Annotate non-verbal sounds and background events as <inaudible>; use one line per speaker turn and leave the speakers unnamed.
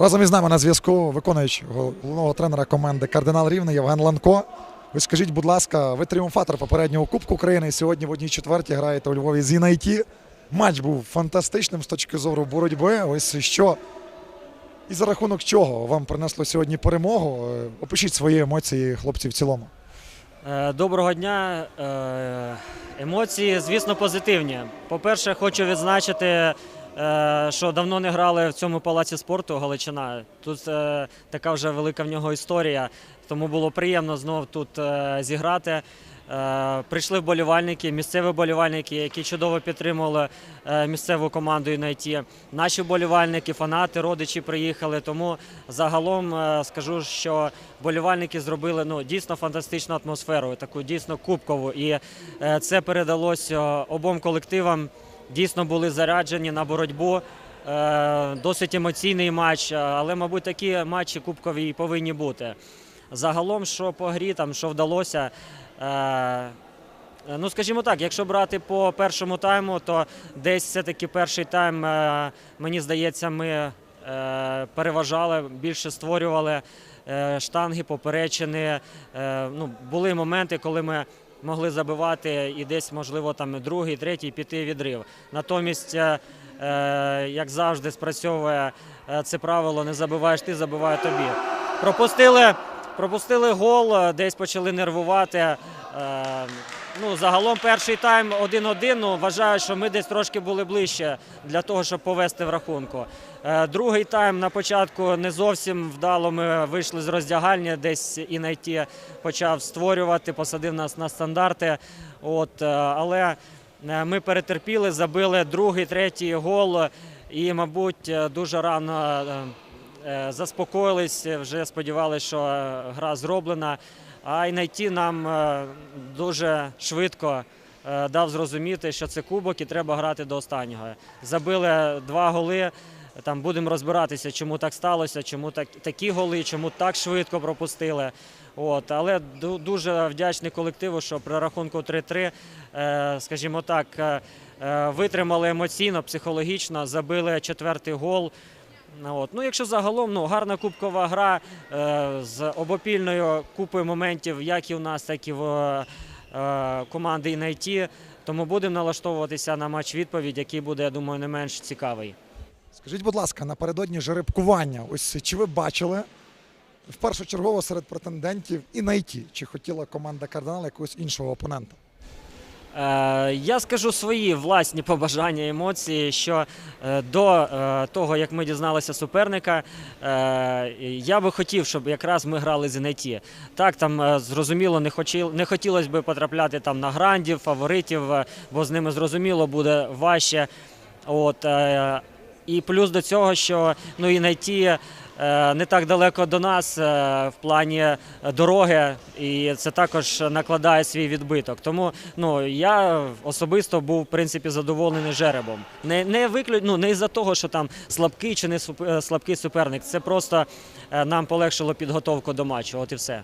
Разом із нами на зв'язку виконуючий головного тренера команди Кардинал Рівне Євген Ланко. Ви скажіть, будь ласка, ви тріумфатор попереднього Кубку України. Сьогодні в одній четвертій граєте у Львові з Інайті. Матч був фантастичним з точки зору боротьби. Ось що. І за рахунок чого вам принесло сьогодні перемогу? Е, Опишіть свої емоції, хлопці, в цілому.
Е, Доброго дня. Е, Емоції, звісно, позитивні. По-перше, хочу відзначити, що давно не грали в цьому палаці спорту Галичина. Тут е, така вже велика в нього історія, тому було приємно знов тут е, зіграти. Е, Прийшли вболівальники, місцеві вболівальники, які чудово підтримували е, місцеву команду «Юнайті». Наші вболівальники, фанати, родичі приїхали. Тому загалом е, скажу, що вболівальники зробили ну, дійсно фантастичну атмосферу, таку дійсно кубкову. І е, це передалося обом колективам. Дійсно були заряджені на боротьбу. Е, Досить емоційний матч, е, але, мабуть, такі матчі кубкові повинні бути. Загалом, що по грі, там, що вдалося. Е, Ну, скажімо так, якщо брати по першому тайму, то десь все-таки перший тайм, мені здається, ми переважали, більше створювали штанги, поперечини. Ну, були моменти, коли ми могли забивати і десь, можливо, там другий, третій піти відрив. Натомість, е, е, як завжди, спрацьовує е, це правило: не забиваєш ти, забиває тобі. Пропустили, пропустили гол, десь почали нервувати. Ну, загалом перший тайм 1-1. Ну, вважаю, що ми десь трошки були ближче для того, щоб повести в рахунку. Е, Другий тайм на початку не зовсім вдало. Ми вийшли з роздягальні, десь і найти почав створювати, посадив нас на стандарти. От, е, але е, ми перетерпіли, забили другий, третій гол. І, мабуть, дуже рано заспокоїлись, вже сподівалися, що гра зроблена. А й нам е, дуже швидко е, дав зрозуміти, що це кубок і треба грати до останнього. Забили два голи. Там будемо розбиратися, чому так сталося, чому так, такі голи, чому так швидко пропустили. От, але дуже вдячний колективу, що при рахунку 3-3, е, скажімо так, витримали емоційно, психологічно, забили четвертий гол. Ну, От. Ну, якщо загалом ну, гарна кубкова гра е, з обопільною купою моментів, як і в нас, так і в е, команди «Інайті», тому будемо налаштовуватися на матч відповідь, який буде, я думаю, не менш цікавий.
Скажіть, будь ласка, напередодні жеребкування, ось чи ви бачили впершочергово серед претендентів і найти, чи хотіла команда Кардинал якогось іншого опонента?
Е, Я скажу свої власні <laughs> побажання, емоції, що е, до е, того, як ми дізналися суперника, я би хотів, щоб якраз ми грали з НЕТі. Так, там зрозуміло, не хотіл, не хотілося б потрапляти там на грандів, фаворитів, бо з ними зрозуміло буде важче. От, і плюс до цього, що ну і найти не так далеко до нас е, в плані дороги, і це також накладає свій відбиток. Тому ну я особисто був в принципі задоволений жеребом. Не не виклю... ну, не із-за того, що там слабкий чи не е, слабкий суперник. Це просто е, нам полегшило підготовку до матчу. От і все.